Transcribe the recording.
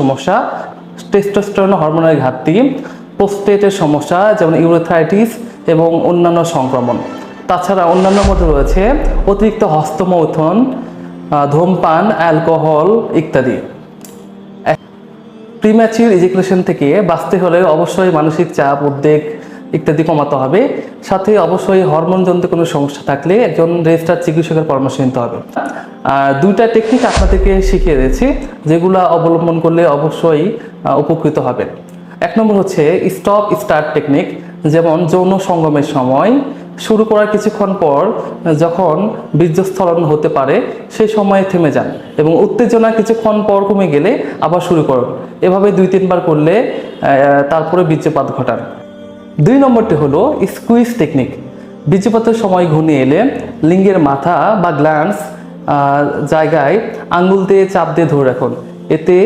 সমস্যা টেস্টোস্টেরন হরমোনের ঘাটতি প্রোস্টেটের সমস্যা, যেমন ইউরোথাইটিস এবং অন্যান্য সংক্রমণ। তাছাড়া অন্যান্য মধ্যে রয়েছে অতিরিক্ত হস্তমৌথন ধূমপান অ্যালকোহল ইত্যাদি। প্রিম্যাচিউর ইজিকুলেশন থেকে বাঁচতে হলে অবশ্যই মানসিক চাপ, উদ্বেগ ইত্যাদি কমাতে হবে। সাথে অবশ্যই হরমোন হরমোনজনিত কোনো সমস্যা থাকলে একজন রেজিস্টার চিকিৎসকের পরামর্শ নিতে হবে। দুইটা টেকনিক আপনাদেরকে শিখিয়ে দিয়েছি, যেগুলো অবলম্বন করলে অবশ্যই উপকৃত হবেন। এক নম্বর হচ্ছে স্টপ স্টার্ট টেকনিক যেমন যৌন সঙ্গমের সময়। শুরু করার কিছুক্ষণ পর, যখন বীর্যস্থলন হতে পারে, সেই সময়ে থেমে যান এবং উত্তেজনা কিছুক্ষণ পর কমে গেলে আবার শুরু করুন। এভাবে দুই তিনবার করলে তারপরে বীর্যপাত ঘটান। দুই নম্বরটি হলো স্কুইজ টেকনিক বীর্যপাতের সময় ঘনিয়ে এলে লিঙ্গের মাথা বা গ্ল্যান্স জায়গায় আঙ্গুল দিয়ে চাপ দিয়ে ধরে রাখুন। এতে